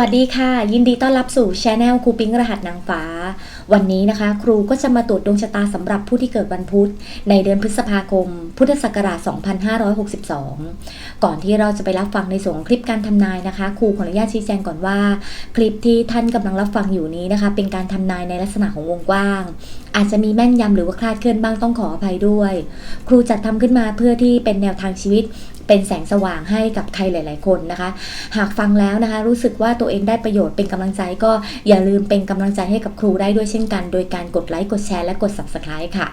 สวัสดีค่ะ ยินดีต้อนรับสู่ช anel ครูปิ๊งรหัสนางฟ้า วันนี้นะคะ ครูก็จะมาตรวจดวงชะตาสำหรับผู้ที่เกิดวันพุธ ในเดือนพฤษภาคม พุทธศักราช 2562 ก่อนที่เราจะไปรับฟังในส่วนคลิปการทำนายนะคะ ครูขออนุญาตชี้แจงก่อนว่า คลิปที่ท่านกำลังรับฟังอยู่นี้นะคะ เป็นการทำนายในลักษณะของวงกว้าง อาจจะมีแม่นยำหรือว่าคลาดเคลื่อนบ้างต้องขออภัยด้วย ครูจัดทำขึ้นมาเพื่อที่เป็นแนวทางชีวิต เป็นแสงสว่างให้กับใครหลาย ๆ คนนะคะ หากฟังแล้วนะคะ รู้สึกว่าตัวเองได้ประโยชน์เป็นกำลังใจก็อย่าลืมเป็นกำลังใจให้กับครูได้ด้วยเช่นกัน โดยการกดไลค์กดแชร์และกด subscribe ค่ะ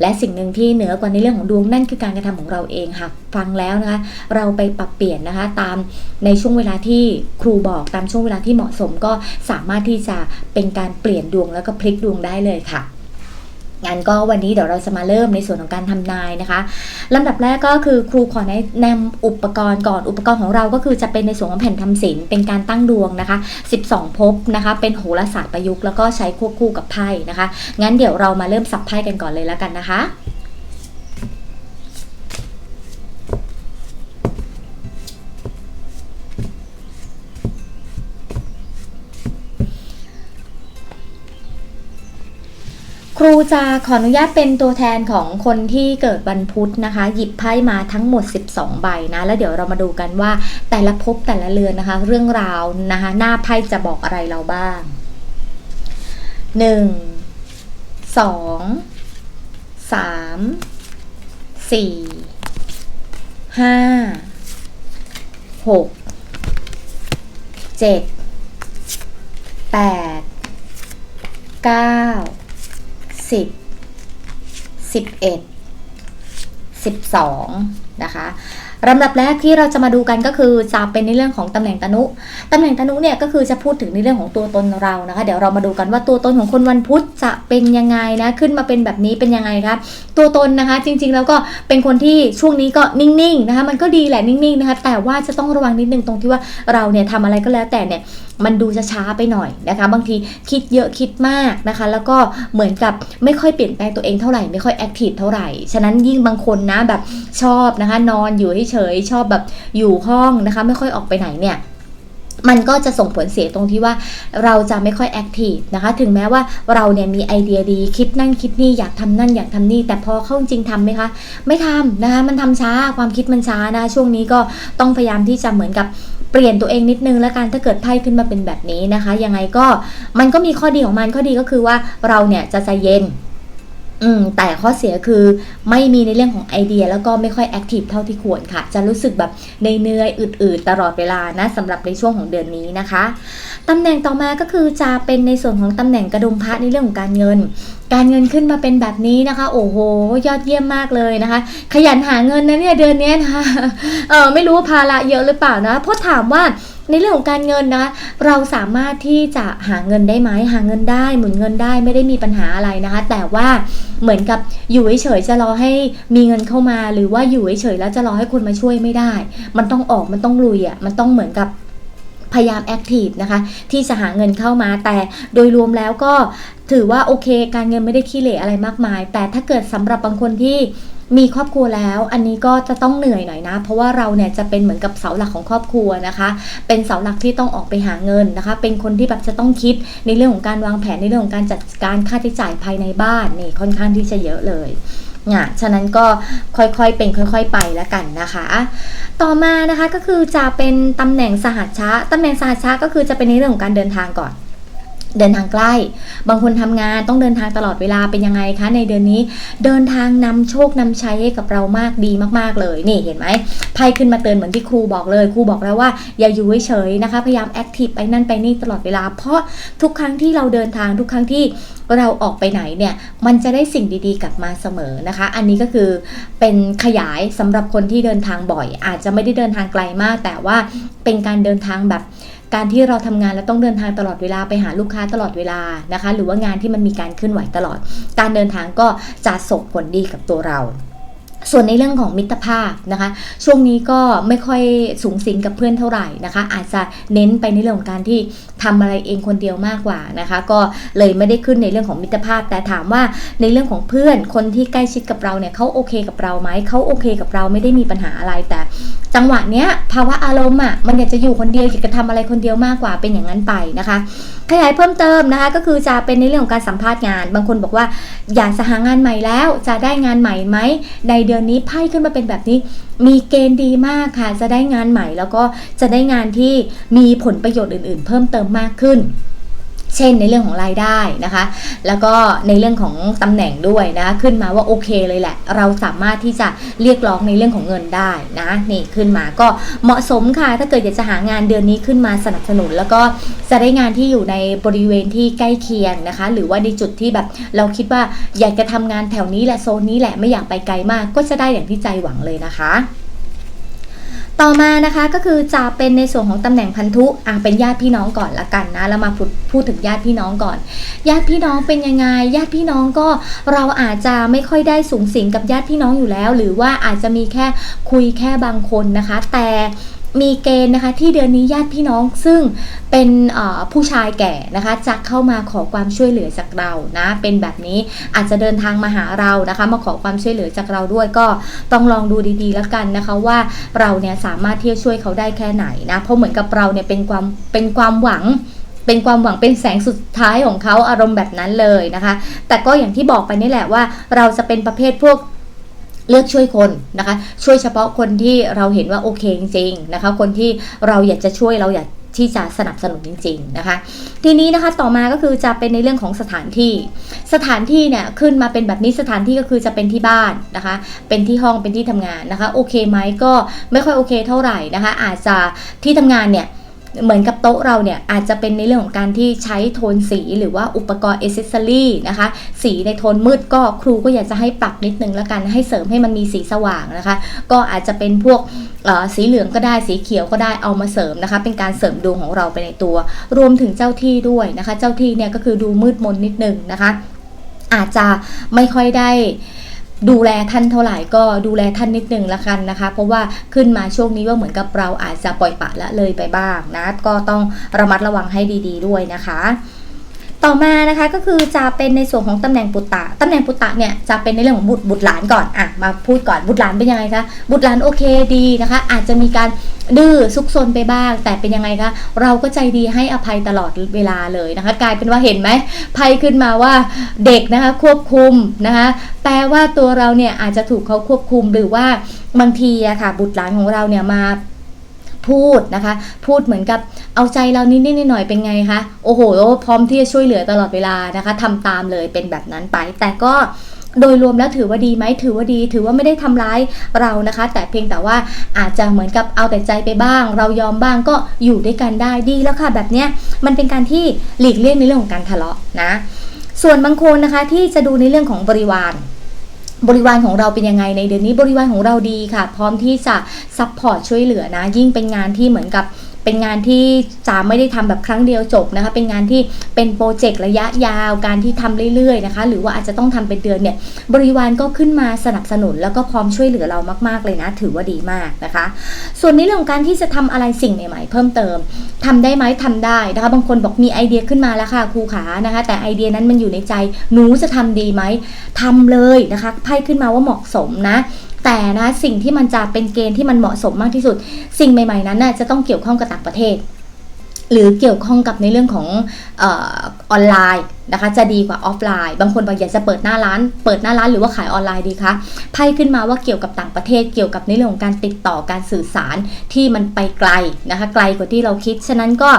และสิ่งหนึ่งที่เหนือกว่าในเรื่องของดวงนั่นคือการกระทำของเราเองค่ะฟังแล้วนะคะ เราไปปรับเปลี่ยนนะคะตามในช่วงเวลาที่ครูบอกตามช่วงเวลาที่เหมาะสมก็สามารถที่จะเป็นการเปลี่ยนดวงแล้วก็พลิกดวงได้เลยค่ะ งั้นก็วันนี้เดี๋ยวเราจะมาเริ่มในส่วนของการทำนายนะคะลำดับแรกก็คือครูขอแนะนำอุปกรณ์ก่อนอุปกรณ์ของเราก็คือจะเป็นในส่วนของแผ่นทำศิลป์เป็นการตั้งดวงนะคะ 12 ภพนะคะ เป็นโหราศาสตร์ประยุกต์แล้วก็ใช้ควบคู่กับไพ่นะคะ งั้นเดี๋ยวเรามาเริ่มสับไพ่กันก่อนเลยแล้วกันนะคะ ครูจะขออนุญาตเป็นตัวแทนของคนที่เกิดวันพุธนะคะ หยิบไพ่มาทั้งหมด 12 ใบนะ แล้วเดี๋ยวเรามาดูกันว่าแต่ละภพแต่ละเรือนนะคะ เรื่องราวนะคะ หน้าไพ่จะบอกอะไรเราบ้าง 1 2 3 4 5 6 7 8 9 สิบสิบเอ็ดสิบสองนะคะลำดับแรกที่เราจะมาดูกันก็คือจะเป็นในเรื่องของตำแหน่งตนุตำแหน่งตนุเนี่ยก็คือจะพูดถึงในเรื่องของตัวตนเรานะคะ เดี๋ยวเรามาดูกันว่าตัวตนของคนวันพุธจะเป็นยังไงนะขึ้นมาเป็นแบบนี้เป็นยังไงครับตัวตนนะคะจริงๆ แล้วก็เป็นคนที่ช่วงนี้ก็นิ่งๆนะคะมันก็ดีแหละนิ่งๆนะคะแต่ว่าจะต้องระวังนิดนึงตรงที่ว่าเราเนี่ยทำอะไรก็แล้วแต่เนี่ย มันดูจะช้าไปหน่อยนะคะ บางทีคิดเยอะคิดมากนะคะ แล้วก็เหมือนกับไม่ค่อยเปลี่ยนแปลงตัวเองเท่าไหร่ไม่ค่อยแอคทีฟเท่าไหร่ ฉะนั้นยิ่งบางคนนะแบบชอบนะคะ นอนอยู่เฉยๆชอบแบบอยู่ห้องนะคะ ไม่ค่อยออกไปไหนเนี่ยมันก็จะส่งผลเสียตรงที่ว่าเราจะไม่ค่อยแอคทีฟนะคะ ถึงแม้ว่าเราเนี่ยมีไอเดียดีคิดนั่นคิดนี่อยากทำนั่นอยากทำนี่ แต่พอเข้าจริงทำไหมคะ ไม่ทำนะคะมันทำช้าความคิดมันช้านะช่วงนี้ก็ต้องพยายามที่จะเหมือนกับ เปลี่ยนตัวเองนิดนึงแล้วกันถ้าเกิดไพ่ขึ้นมาเป็นแบบนี้นะคะ ยังไงก็มันก็มีข้อดีของมันข้อดีก็คือว่าเราเนี่ยจะใจเย็นอืมแต่ข้อเสียคือไม่มีในเรื่องของไอเดียแล้วก็ไม่ค่อยแอคทีฟเท่าที่ควรค่ะ จะรู้สึกแบบในเนื่อยอืดๆตลอดเวลานะสำหรับในช่วงของเดือนนี้นะคะตำแหน่งต่อมาก็คือจะเป็นในส่วนของตำแหน่งกระดุมพระในเรื่องของการเงิน การเงินขึ้นมาเป็นแบบนี้นะคะ โอ้โห ยอดเยี่ยมมากเลยนะคะ ขยันหาเงินนะเนี่ยเดือนนี้นะคะเออไม่รู้ภาระเยอะหรือเปล่านะเพราะถามว่าในเรื่องของการเงินนะคะเราสามารถที่จะหาเงินได้ไหมหาเงินได้ หมุนเงินได้ไม่ได้มีปัญหาอะไรนะคะ แต่ว่าเหมือนกับอยู่เฉยๆจะรอให้มีเงินเข้ามา หรือว่าอยู่เฉยๆแล้วจะรอให้คนมาช่วยไม่ได้ มันต้องออกมันต้องลุยอะ่ะมันต้องเหมือนกับ พยายามแอคทีฟนะคะ ที่จะหาเงินเข้ามาแต่โดยรวมแล้วก็ถือว่าโอเค การเงินไม่ได้ขี้เหร่อะไรมากมาย แต่ถ้าเกิดสำหรับบางคนที่มีครอบครัวแล้ว อันนี้ก็จะต้องเหนื่อยหน่อยนะ เพราะว่าเราเนี่ยจะเป็นเหมือนกับเสาหลักของครอบครัวนะคะ เป็นเสาหลักที่ต้องออกไปหาเงินนะคะ เป็นคนที่แบบจะต้องคิดในเรื่องของการวางแผนในเรื่องของการจัดการค่าใช้จ่ายภายในบ้านนี่ค่อนข้างที่จะเยอะเลย เนี่ยฉะนั้นก็ค่อยๆเป็นค่อย ๆ ไปแล้วกันนะคะ ต่อมานะคะก็คือจะเป็นตำแหน่งสหัชชะตำแหน่งสหัชชะก็คือจะเป็นในเรื่องของการเดินทางก่อน เดินทางใกล้ บางคนทำงานต้องเดินทางตลอดเวลาเป็นยังไงคะ ในเดือนนี้ เดินทางนำโชคนำชัยให้กับเรามากดีมากๆเลย นี่เห็นไหมไพ่ขึ้นมาเตือนเหมือนที่ครูบอกเลย ครูบอกแล้วว่าอย่าอยู่เฉยๆนะคะ พยายามแอคทีฟไปนั่นไปนี่ตลอดเวลา เพราะทุกครั้งที่เราเดินทางทุกครั้งที่เราออกไปไหนเนี่ย มันจะได้สิ่งดีๆกลับมาเสมอนะคะ อันนี้ก็คือเป็นขยายสำหรับคนที่เดินทางบ่อย อาจจะไม่ได้เดินทางไกลมาก แต่ว่าเป็นการเดินทางแบบ การที่เราทำงานแล้วต้องเดินทางตลอดเวลาไปหาลูกค้าตลอดเวลานะคะ หรือว่างานที่มันมีการเคลื่อนไหวตลอด การเดินทางก็จะส่งผลดีกับตัวเรา ส่วนในเรื่องของมิตรภาพนะคะ ช่วงนี้ก็ไม่ค่อยสูงสิงกับเพื่อนเท่าไหร่นะคะ อาจจะเน้นไปในเรื่องของการที่ทำอะไรเองคนเดียวมากกว่านะคะ ก็เลยไม่ได้ขึ้นในเรื่องของมิตรภาพ แต่ถามว่าในเรื่องของเพื่อนคนที่ใกล้ชิดกับเราเนี่ยเขาโอเคกับเราไหมเขาโอเคกับเราไม่ได้มีปัญหาอะไรแต่ จังหวะเนี้ยภาวะอารมณ์อะมันอยากจะอยู่คนเดียวอยากจะทำอะไรคนเดียวมากกว่าเป็นอย่างนั้นไปนะคะขยายเพิ่มเติมนะคะ ก็คือจะเป็นในเรื่องของการสัมภาษณ์งาน บางคนบอกว่า อยากจะหางานใหม่แล้ว จะได้งานใหม่ไหมในเดือนนี้ไพ่ขึ้นมาเป็นแบบนี้ มีเกณฑ์ดีมากค่ะ จะได้งานใหม่แล้วก็จะได้งานที่มีผลประโยชน์อื่น ๆ เพิ่มเติมมากขึ้น เช่นในเรื่องของรายได้นะคะ แล้วก็ในเรื่องของตำแหน่งด้วยนะขึ้นมาว่าโอเคเลยแหละ เราสามารถที่จะเรียกร้องในเรื่องของเงินได้นะนี่ขึ้นมาก็เหมาะสมค่ะ ถ้าเกิดอยากจะหางานเดือนนี้ขึ้นมาสนับสนุน แล้วก็จะได้งานที่อยู่ในบริเวณที่ใกล้เคียงนะคะ หรือว่าในจุดที่แบบเราคิดว่าอยากจะทำงานแถวนี้แหละโซนนี้แหละไม่อยากไปไกลมาก ก็จะได้อย่างที่ใจหวังเลยนะคะ ต่อมานะคะก็คือจะเป็นในส่วนของตำแหน่งพันธุอะเป็นญาติพี่น้องก่อนละกันนะแล้วมาพูดพูดถึงญาติพี่น้องก่อน ญาติพี่น้องเป็นยังไง ญาติพี่น้องก็เราอาจจะไม่ค่อยได้สูงสิงกับญาติพี่น้องอยู่แล้ว หรือว่าอาจจะมีแค่คุยแค่บางคนนะคะ แต่ มีเกณฑ์นะคะที่เดือนนี้ญาติพี่น้องซึ่งเป็นผู้ชายแก่นะคะจะเข้ามาขอความช่วยเหลือจากเรานะเป็นแบบนี้อาจจะเดินทางมาหาเรานะคะ มาขอความช่วยเหลือจากเราด้วยก็ต้องลองดูดีๆ แล้วกันนะคะว่าเราเนี่ยสามารถที่จะช่วยเขาได้แค่ไหนนะเพราะเหมือนกับเราเนี่ยเป็นความเป็นความหวังเป็นความหวังเป็นแสงสุดท้ายของเขาอารมณ์แบบนั้นเลยนะคะ แต่ก็อย่างที่บอกไปนี่แหละว่า เราจะเป็นประเภทพวก เลือกช่วยคนนะคะ ช่วยเฉพาะคนที่เราเห็นว่าโอเคจริงๆนะคะ คนที่เราอยากจะช่วยเราอยากที่จะสนับสนุนจริง ๆนะคะ ทีนี้นะคะต่อมาก็คือจะเป็นในเรื่องของสถานที่ สถานที่เนี่ยขึ้นมาเป็นแบบนี้สถานที่ก็คือจะเป็นที่บ้านนะคะ เป็นที่ห้องเป็นที่ทำงานนะคะ โอเคไหมก็ไม่ค่อยโอเคเท่าไหร่นะคะ อาจจะที่ทำงานเนี่ย เหมือนกับโต๊ะเราเนี่ยอาจจะเป็นในเรื่องของการที่ใช้โทนสีหรือว่าอุปกรณ์เอเซอรี่นะคะสีในโทนมืดก็ครูก็อยากจะให้ปรับนิดนึงแล้วกันให้เสริมให้มันมีสีสว่างนะคะ ก็อาจจะเป็นพวกสีเหลืองก็ได้สีเขียวก็ได้เอามาเสริมนะคะ เป็นการเสริมดวงของเราไปในตัว รวมถึงเจ้าที่ด้วยนะคะ เจ้าที่เนี่ยก็คือดูมืดมนนิดนึงนะคะ อาจจะไม่ค่อยได้ ดูแลท่านเท่าไหร่ก็ดูแลท่านนิดนึงละกันนะคะ เพราะว่าขึ้นมาช่วงนี้ว่าเหมือนกับเราอาจจะปล่อยปะละเลยไปบ้างนะ ก็ต้องระมัดระวังให้ดี ๆ ด้วยนะคะ ต่อมานะคะก็คือจะเป็นในส่วนของตำแหน่งปุตตะตำแหน่งปุตตะเนี่ยจะเป็นในเรื่องของบุตรบุตรหลานก่อนอะมาพูดก่อนบุตรหลานเป็นยังไงคะบุตรหลานโอเคดีนะคะ อาจจะมีการดื้อซุกซนไปบ้าง แต่เป็นยังไงคะเราก็ใจดีให้อภัยตลอดเวลาเลยนะคะ กลายเป็นว่าเห็นไหมไพ่ขึ้นมาว่าเด็กนะคะควบคุมนะคะแปลว่าตัวเราเนี่ยอาจจะถูกเขาควบคุมหรือว่าบางทีอะค่ะ บุตรหลานของเราเนี่ยมา พูดนะคะ พูดเหมือนกับเอาใจเรานิดนิดหน่อยๆเป็นไงคะโอ้โห พร้อมที่จะช่วยเหลือตลอดเวลานะคะทำตามเลยเป็นแบบนั้นไป แต่ก็โดยรวมแล้วถือว่าดีไหมถือว่าดี ถือว่าไม่ได้ทำร้ายเรานะคะ แต่เพียงแต่ว่าอาจจะเหมือนกับเอาแต่ใจไปบ้าง เรายอมบ้างก็อยู่ด้วยกันได้ดีแล้วค่ะ แบบเนี้ยมันเป็นการที่หลีกเลี่ยงในเรื่องของการทะเลาะนะ ส่วนบางคนนะคะที่จะดูในเรื่องของบริวาร บริวารของเราเป็นยังไงในเดือนนี้บริวารของเราดีค่ะ พร้อมที่จะซัพพอร์ตช่วยเหลือนะ ยิ่งเป็นงานที่เหมือนกับ เป็นงานที่จะไม่ได้ทำแบบครั้งเดียวจบนะคะ เป็นงานที่เป็นโปรเจกต์ระยะยาวการที่ทำเรื่อยๆนะคะ หรือว่าอาจจะต้องทำเป็นเดือนเนี่ยบริวารก็ขึ้นมาสนับสนุน แล้วก็พร้อมช่วยเหลือเรามากๆเลยนะ ถือว่าดีมากนะคะ ส่วนในเรื่องของการที่จะทำอะไรสิ่งใหม่ๆ เพิ่มเติมทำได้ไหมทำได้นะคะบางคนบอกมีไอเดียขึ้นมาแล้วค่ะครูขานะคะ แต่ไอเดียนั้นมันอยู่ในใจหนูจะทำดีไหมทำเลยนะคะไพ่ขึ้นมาว่าเหมาะสมนะ แต่นะสิ่งที่มันจะเป็นเกณฑ์ที่มันเหมาะสมมากที่สุด สิ่งใหม่ ๆ นั้นนะจะต้องเกี่ยวข้องกับต่างประเทศ หรือเกี่ยวข้องกับในเรื่องของออออนไลน์นะคะจะดีกว่าออฟไลน์ บางคนบอกอยากจะเปิดหน้าร้าน เปิดหน้าร้านหรือว่าขายออนไลน์ดีคะไพ่ขึ้นมาว่าเกี่ยวกับต่างประเทศ เกี่ยวกับในเรื่องของการติดต่อการสื่อสารที่มันไปไกลนะคะไกลกว่าที่เราคิด ฉะนั้นก็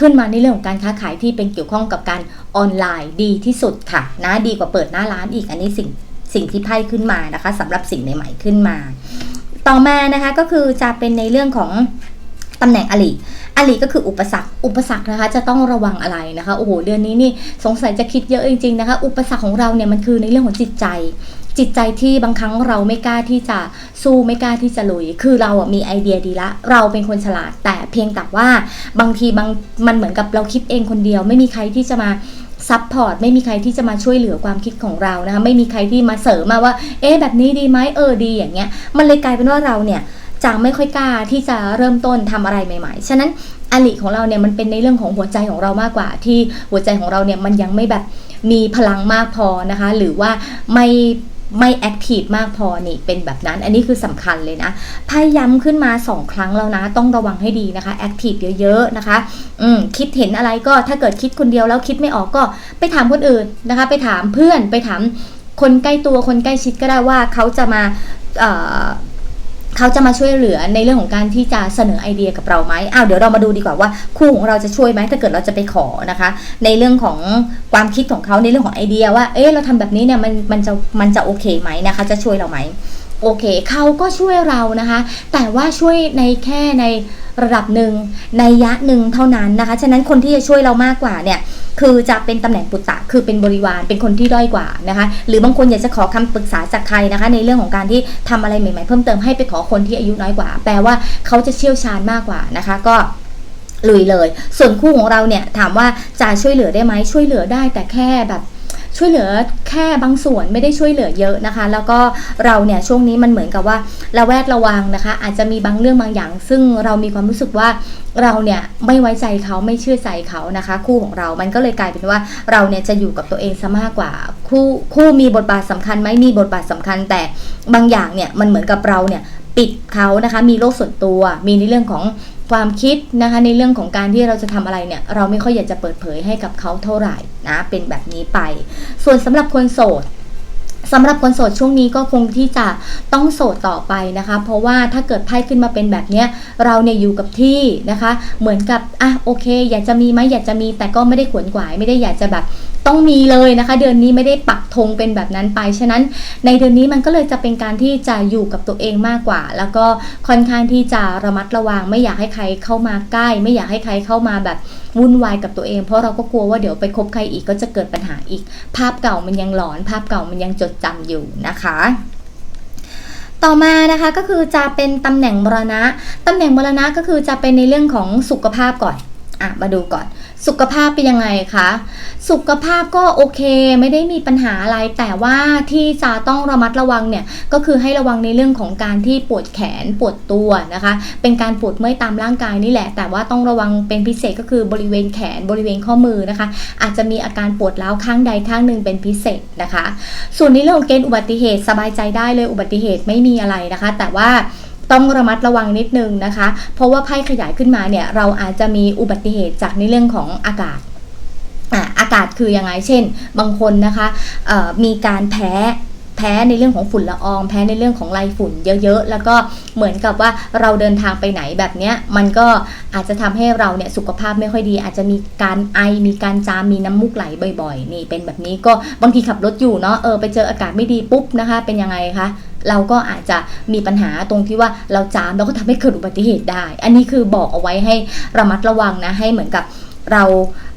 ขึ้นมาในเรื่องของการค้าขายที่เป็นเกี่ยวข้องกับการออนไลน์ดีที่สุดค่ะนะดีกว่าเปิดหน้าร้านอีกอันนี้สิ่ง สิ่งที่ไพ่ขึ้นมานะคะสำหรับสิ่งใหม่ๆขึ้นมา ต่อมานะคะก็คือจะเป็นในเรื่องของตำแหน่งอลิอลิก็คืออุปสรรค อุปสรรคนะคะจะต้องระวังอะไรนะคะ โอ้โห เดือนนี้นี่สงสัยจะคิดเยอะจริงๆนะคะ อุปสรรคของเราเนี่ยมันคือในเรื่องของจิตใจ จิตใจที่บางครั้งเราไม่กล้าที่จะสู้ไม่กล้าที่จะลุย คือเราอะมีไอเดียดีละ เราเป็นคนฉลาดแต่เพียงแต่ว่าบางทีบางมันเหมือนกับเราคิดเองคนเดียว ไม่มีใครที่จะมา ซัพพอร์ตไม่มีใครที่จะมาช่วยเหลือความคิดของเรานะคะไม่มีใครที่มาเสริมมาว่า เอ๊ะแบบนี้ดีไหมเออดีอย่างเงี้ยมันเลยกลายเป็นว่าเราเนี่ยจะไม่ค่อยกล้าที่จะเริ่มต้นทำอะไรใหม่ ๆ ฉะนั้นอลิของเราเนี่ยมันเป็นในเรื่องของหัวใจของเรามากกว่า ที่หัวใจของเราเนี่ยมันยังไม่แบบมีพลังมากพอนะคะ หรือว่าไม่ ไม่แอคทีฟมากพอนี่เป็นแบบนั้น อันนี้คือสำคัญเลยนะไพ่ย้ำขึ้นมา 2 ครั้งแล้วนะ ต้องระวังให้ดีนะคะแอคทีฟเยอะๆนะคะ อืมคิดเห็นอะไรก็ถ้าเกิดคิดคนเดียวแล้วคิดไม่ออกก็ไปถามคนอื่นนะคะ ไปถามเพื่อนไปถามคนใกล้ตัวคนใกล้ชิดก็ได้ว่าเขาจะมาเอ่อ เขาจะมาช่วยเหลือในเรื่องของการที่จะเสนอไอเดียกับเราไหมอ้าวเดี๋ยวเรามาดูดีกว่าว่าคู่ของเราจะช่วยไหมถ้าเกิดเราจะไปขอนะคะ ในเรื่องของความคิดของเขาในเรื่องของไอเดียว่า เอ๊ะเราทำแบบนี้เนี่ยมันมันจะมันจะโอเคไหมนะคะ จะช่วยเราไหม โอเคเขาก็ช่วยเรานะคะ แต่ว่าช่วยในแค่ในระดับหนึ่งในยะหนึ่งเท่านั้นนะคะ ฉะนั้นคนที่จะช่วยเรามากกว่าเนี่ยคือจะเป็นตำแหน่งปุตตะคือเป็นบริวารเป็นคนที่ด้อยกว่านะคะ หรือบางคนอยากจะขอคำปรึกษาจากใครนะคะ ในเรื่องของการที่ทำอะไรใหม่ๆ เพิ่มเติมให้ไปขอคนที่อายุน้อยกว่า แปลว่าเขาจะเชี่ยวชาญมากกว่านะคะ ก็ลุยเลย ส่วนคู่ของเราเนี่ยถามว่าจะช่วยเหลือได้ไหมช่วยเหลือได้แต่แค่แบบ ช่วยเหลือแค่บางส่วนไม่ได้ช่วยเหลือเยอะนะคะ แล้วก็เราเนี่ยช่วงนี้มันเหมือนกับว่าระแวดระวังนะคะ อาจจะมีบางเรื่องบางอย่าง ซึ่งเรามีความรู้สึกว่าเราเนี่ยไม่ไว้ใจเขาไม่เชื่อใจเขานะคะ คู่ของเรา มันก็เลยกลายเป็นว่าเราเนี่ยจะอยู่กับตัวเองซะมากกว่า คู่คู่มีบทบาทสำคัญไหมมีบทบาทสำคัญ แต่บางอย่างเนี่ยมันเหมือนกับเราเนี่ยปิดเขานะคะ มีโลกส่วนตัว มีในเรื่องของ ความคิดนะคะในเรื่องของการที่เราจะทำอะไรเนี่ยเราไม่ค่อยอยากจะเปิดเผยให้กับเขาเท่าไหร่นะเป็นแบบนี้ไป ส่วนสำหรับคนโสดสำหรับคนโสดช่วงนี้ก็คงที่จะต้องโสดต่อไปนะคะ เพราะว่าถ้าเกิดไพ่ขึ้นมาเป็นแบบเนี้ยเราเนี่ยอยู่กับที่นะคะ เหมือนกับอะโอเค อยากจะมีไหมอยากจะมีแต่ก็ไม่ได้ขวนขวายไม่ได้อยากจะแบบ ต้องมีเลยนะคะ เดือนนี้ไม่ได้ปักธงเป็นแบบนั้นไป ฉะนั้นในเดือนนี้มันก็เลยจะเป็นการที่จะอยู่กับตัวเองมากกว่า แล้วก็ค่อนข้างที่จะระมัดระวัง ไม่อยากให้ใครเข้ามาใกล้ ไม่อยากให้ใครเข้ามาแบบวุ่นวายกับตัวเอง เพราะเราก็กลัวว่าเดี๋ยวไปคบใครอีกก็จะเกิดปัญหาอีก ภาพเก่ามันยังหลอน ภาพเก่ามันยังจดจำอยู่นะคะต่อมานะคะก็คือจะเป็นตำแหน่งมรณะ ตำแหน่งมรณะก็คือจะเป็นในเรื่องของสุขภาพก่อนอะมาดูก่อน สุขภาพเป็นยังไงคะ สุขภาพก็โอเคไม่ได้มีปัญหาอะไร แต่ว่าที่จะต้องระมัดระวังเนี่ยก็คือให้ระวังในเรื่องของการที่ปวดแขนปวดตัวนะคะ เป็นการปวดเมื่อยตามร่างกายนี่แหละ แต่ว่าต้องระวังเป็นพิเศษก็คือบริเวณแขนบริเวณข้อมือนะคะ อาจจะมีอาการปวดร้าวข้างใดข้างหนึ่งเป็นพิเศษนะคะ ส่วนในเรื่องของเกณฑ์อุบัติเหตุสบายใจได้เลยอุบัติเหตุไม่มีอะไรนะคะ แต่ว่า ต้องระมัดระวังนิดนึงนะคะ เพราะว่าไพ่ขยายขึ้นมาเนี่ยเราอาจจะมีอุบัติเหตุจากในเรื่องของอากาศอะอากาศคือยังไง เช่น บางคนนะคะมีการแพ้แพ้ในเรื่องของฝุ่นละออง แพ้ในเรื่องของไรฝุ่นเยอะๆ แล้วก็เหมือนกับว่าเราเดินทางไปไหนแบบเนี้ยมันก็อาจจะทำให้เราเนี่ยสุขภาพไม่ค่อยดี อาจจะมีการไอมีการจามมีน้ำมูกไหลบ่อย ๆ นี่เป็นแบบนี้ก็บางทีขับรถอยู่เนาะเออไปเจออากาศไม่ดีปุ๊บนะคะ เป็นยังไงคะ เราก็อาจจะมีปัญหาตรงที่ว่าเราจามแล้วก็ทำให้เกิดอุบัติเหตุได้ อันนี้คือบอกเอาไว้ให้ระมัดระวังนะให้เหมือนกับ เรา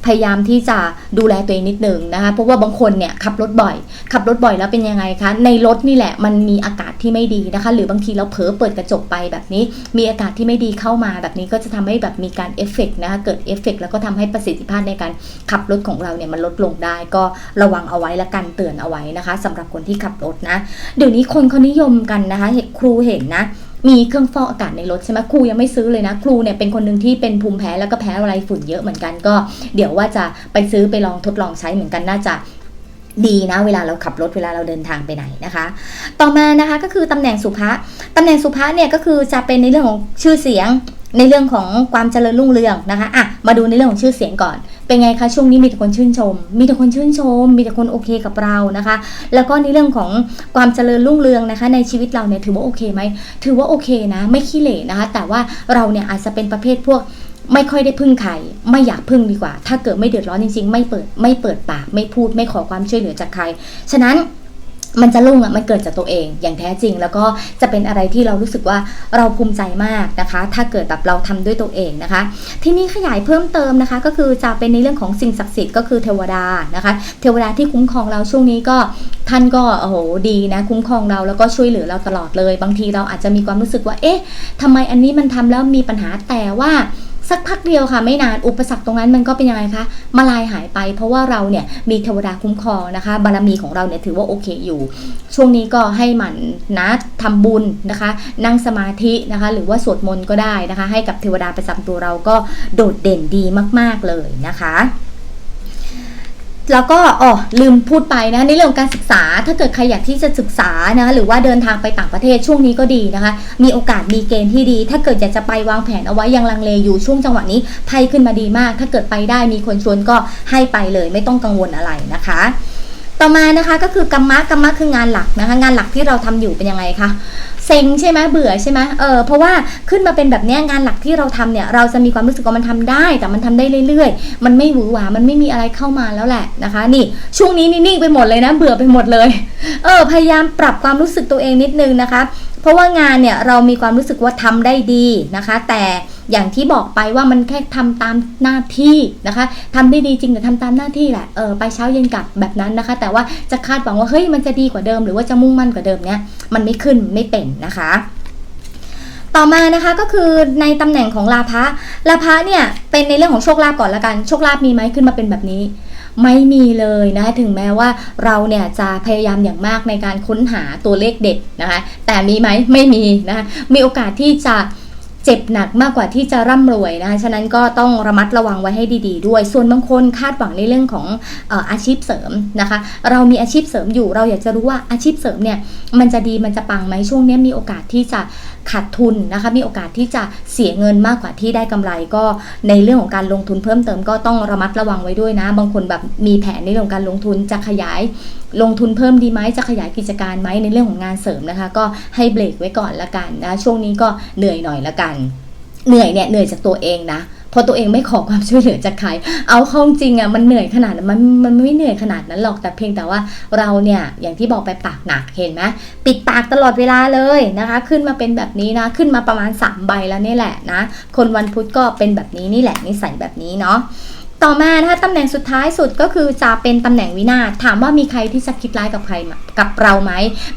พยายามที่จะดูแลตัวเองนิดหนึ่งนะคะเพราะว่าบางคนเนี่ยขับรถบ่อย ขับรถบ่อยแล้วเป็นยังไงคะในรถนี่แหละมันมีอากาศที่ไม่ดีนะคะ หรือบางทีเราเผลอเปิดกระจกไปแบบนี้ มีอากาศที่ไม่ดีเข้ามาแบบนี้ก็จะทำให้แบบมีการเอฟเฟกนะคะเกิดเอฟเฟกแล้วก็ทำให้ประสิทธิภาพในการขับรถของเราเนี่ยมันลดลงได้ ก็ระวังเอาไว้และกันเตือนเอาไว้นะคะสำหรับคนที่ขับรถนะ เดี๋ยวนี้คนเขานิยมกันนะคะครูเห็นนะ มีเครื่องฟอกอากาศในรถใช่ไหมครูยังไม่ซื้อเลยนะ ครูเนี่ยเป็นคนหนึ่งที่เป็นภูมิแพ้แล้วก็แพ้อะไรฝุ่นเยอะเหมือนกันก็ เดี๋ยวว่าจะไปซื้อไปลองทดลองใช้เหมือนกันน่าจะดีนะเวลาเราขับรถเวลาเราเดินทางไปไหนนะคะ ต่อมานะคะก็คือตำแหน่งสุภาตำแหน่งสุภาเนี่ยก็คือจะเป็นในเรื่องของชื่อเสียง ในเรื่องของความเจริญรุ่งเรืองนะคะอะมาดูในเรื่องของชื่อเสียงก่อน เป็นไงคะช่วงนี้มีแต่คนชื่นชม มีแต่คนชื่นชม มีแต่คนโอเคกับเรานะคะ แล้วก็ในเรื่องของความเจริญรุ่งเรืองนะคะ ในชีวิตเราเนี่ยถือว่าโอเคไหมถือว่าโอเคนะ ไม่ขี้เหร่นะคะ แต่ว่าเราเนี่ยอาจจะเป็นประเภทพวกไม่ค่อยได้พึ่งใครไม่อยากพึ่งดีกว่า ถ้าเกิดไม่เดือดร้อนจริงๆ ไม่เปิดไม่เปิดปากไม่พูดไม่ขอความช่วยเหลือจากใคร ฉะนั้น มันจะลุ่งอะมันเกิดจากตัวเองอย่างแท้จริง แล้วก็จะเป็นอะไรที่เรารู้สึกว่าเราภูมิใจมากนะคะ ถ้าเกิดแบบเราทำด้วยตัวเองนะคะ ที่นี้ขยายเพิ่มเติมนะคะ ก็คือจะเป็นในเรื่องของสิ่งศักดิ์สิทธิ์ก็คือเทวดานะคะ เทวดาที่คุ้มครองเราช่วงนี้ก็ท่านก็โอ้โหดีนะคุ้มครองเราแล้วก็ช่วยเหลือเราตลอดเลย บางทีเราอาจจะมีความรู้สึกว่าเอ๊ะทำไมอันนี้มันทำแล้วมีปัญหาแต่ว่า สักพักเดียวค่ะไม่นานอุปสรรคตรงนั้นมันก็เป็นยังไงคะมาลายหายไป เพราะว่าเราเนี่ยมีเทวดาคุ้มครองนะคะ บารมีของเราเนี่ยถือว่าโอเคอยู่ ช่วงนี้ก็ให้หมั่นนะทำบุญนะคะ นั่งสมาธินะคะ หรือว่าสวดมนต์ก็ได้นะคะ ให้กับเทวดาประจำตัวเราก็โดดเด่นดีมาก ๆเลยนะคะ แล้วก็อ๋อลืมพูดไปนะในเรื่องการศึกษาถ้าเกิดใครอยากที่จะศึกษานะหรือว่าเดินทางไปต่างประเทศช่วงนี้ก็ดีนะคะ มีโอกาสมีเกณฑ์ที่ดี ถ้าเกิดอยากจะไปวางแผนเอาไว้ยังลังเลอยู่ช่วงจังหวะนี้ไพ่ขึ้นมาดีมาก ถ้าเกิดไปได้มีคนชวนก็ให้ไปเลย ไม่ต้องกังวลอะไรนะคะต่อมานะคะก็คือกรรมะกรรมะคืองานหลักนะคะงานหลักที่เราทำอยู่เป็นยังไงคะ เซ็งใช่ไหมเบื่อใช่ไหมเออเพราะว่าขึ้นมาเป็นแบบนี้งานหลักที่เราทำเนี่ยเราจะมีความรู้สึกว่ามันทำได้ แต่มันทำได้เรื่อยๆ มันไม่หวือหวามันไม่มีอะไรเข้ามาแล้วแหละนะคะ นี่ช่วงนี้นิ่งๆไปหมดเลยนะ เบื่อไปหมดเลยเออพยายามปรับความรู้สึกตัวเองนิดนึงนะคะ เพราะว่างานเนี่ยเรามีความรู้สึกว่าทำได้ดีนะคะ แต่อย่างที่บอกไปว่ามันแค่ทำตามหน้าที่นะคะทำได้ดีจริงแต่ทำตามหน้าที่แหละเออไปเช้าเย็นกลับแบบนั้นนะคะ แต่ว่าจะคาดหวังว่าเฮ้ยมันจะดีกว่าเดิม หรือว่าจะมุ่งมั่นกว่าเดิมเนี่ยมันไม่ขึ้นไม่เป็นนะคะ ต่อมานะคะก็คือในตำแหน่งของลาภะลาภะเนี่ยเป็นในเรื่องของโชคลาภก่อนละกัน โชคลาภมีไหมขึ้นมาเป็นแบบนี้ไม่มีเลยนะคะถึงแม้ว่าเราเนี่ยจะพยายามอย่างมากในการค้นหาตัวเลขเด็ดนะคะแต่มีไหมไม่มีนะคะมีโอกาสที่จะ เจ็บหนักมากกว่าที่จะร่ำรวยนะคะฉะนั้นก็ต้องระมัดระวังไว้ให้ดี ๆ ด้วย ส่วนบางคนคาดหวังในเรื่องของอออาชีพเสริมนะคะ เรามีอาชีพเสริมอยู่ เราอยากจะรู้ว่าอาชีพเสริมเนี่ยมันจะดีมันจะปังไหมช่วงนี้มีโอกาสที่จะขาดทุนนะคะ มีโอกาสที่จะเสียเงินมากกว่าที่ได้กำไรก็ในเรื่องของการลงทุนเพิ่มเติมก็ต้องระมัดระวังไว้ด้วยนะ บางคนแบบมีแผนในเรื่องการลงทุนจะขยาย ลงทุนเพิ่มดีไหมจะขยายกิจการไหมในเรื่องของงานเสริมนะคะ ก็ให้เบรกไว้ก่อนละกันนะช่วงนี้ก็เหนื่อยหน่อยละกัน เหนื่อยเนี่ยเหนื่อยจากตัวเองนะพราะตัวเองไม่ขอความช่วยเหลือจากใคร เอาเข้าจริงอะมันเหนื่อยขนาดนั้นมันมันไม่เหนื่อยขนาดนั้นหรอกแต่เพียงแต่ว่าเราเนี่ยอย่างที่บอกไปปากหนักเห็นไหมปิดปากตลอดเวลาเลยนะคะ ขึ้นมาเป็นแบบนี้นะขึ้นมาประมาณ3ใบแล้วนี่แหละนะคนวันพุธก็เป็นแบบนี้นี่แหละนิสัยแบบนี้เนาะ ต่อมานะคะตำแหน่งสุดท้ายสุดก็คือจะเป็นตำแหน่งวินาศถามว่ามีใครที่จะคิดร้ายกับใครกับเราไหม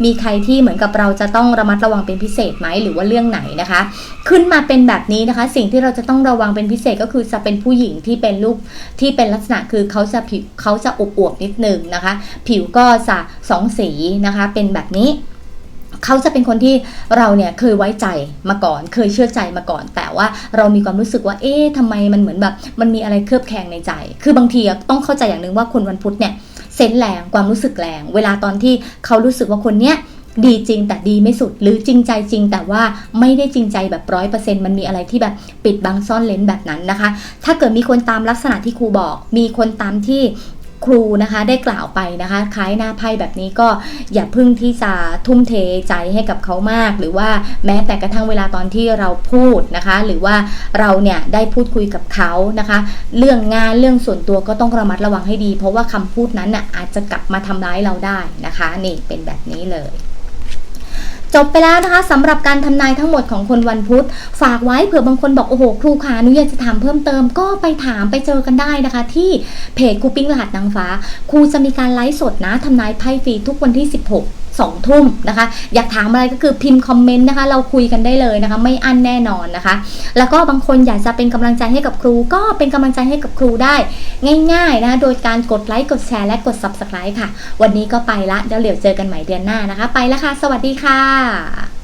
มีใครที่เหมือนกับเราจะต้องระมัดระวังเป็นพิเศษไหมหรือว่าเรื่องไหนนะคะ ขึ้นมาเป็นแบบนี้นะคะ สิ่งที่เราจะต้องระวังเป็นพิเศษก็คือจะเป็นผู้หญิงที่เป็นลูกที่เป็นลักษณะคือเขาจะผิวเขาจะอวบๆนิดนึงนะคะ ผิวก็จะสองสีนะคะ เป็นแบบนี้ เขาจะเป็นคนที่เราเนี่ยเคยไว้ใจมาก่อน เคยเชื่อใจมาก่อน แต่ว่าเรามีความรู้สึกว่า เอ๊ะทำไมมันเหมือนแบบมันมีอะไรเคลือบแคลงในใจ คือบางทีต้องเข้าใจอย่างหนึ่งว่าคนวันพุธเนี่ยเซนแรงความรู้สึกแรง เวลาตอนที่เขารู้สึกว่าคนเนี้ยดีจริงแต่ดีไม่สุดหรือจริงใจจริง แต่ว่าไม่ได้จริงใจแบบร้อยเปอร์เซ็นต์มันมีอะไรที่แบบปิดบังซ่อนเลนแบบนั้นนะคะ ถ้าเกิดมีคนตามลักษณะที่ครูบอก มีคนตามที่ ครูนะคะได้กล่าวไปนะคะคล้ายหน้าไพ่แบบนี้ก็อย่าพึ่งที่จะทุ่มเทใจให้กับเขามาก หรือว่าแม้แต่กระทั่งเวลาตอนที่เราพูดนะคะ หรือว่าเราเนี่ยได้พูดคุยกับเขานะคะ เรื่องงานเรื่องส่วนตัวก็ต้องระมัดระวังให้ดี เพราะว่าคำพูดนั้นน่ะอาจจะกลับมาทำร้ายเราได้นะคะ นี่เป็นแบบนี้เลย จบไปแล้วนะคะสำหรับการทำนายทั้งหมดของคนวันพุธ ฝากไว้เผื่อบางคนบอกโอ้โหครูขาหนูอยากจะถามเพิ่มเติมก็ไปถามไปเจอกันได้นะคะ ที่เพจครูปิ้งรหัสนางฟ้า ครูจะมีการไลฟ์สดนะทำนายไพ่ฟรีทุกวันที่ 16 2ทุ่มนะคะ อยากถามอะไรก็คือพิมพ์คอมเมนต์นะคะ เราคุยกันได้เลยนะคะ ไม่อั้นแน่นอนนะคะ แล้วก็บางคนอยากจะเป็นกำลังใจให้กับครู ก็เป็นกำลังใจให้กับครูได้ ง่ายๆนะะโดยการกดไลค์กดแชร์และกด subscribe ค่ะ วันนี้ก็ไปละเดี๋ยวเหลียวเจอกันใหม่เดือนหน้านะคะ ไปแล้วค่ะ สวัสดีค่ะ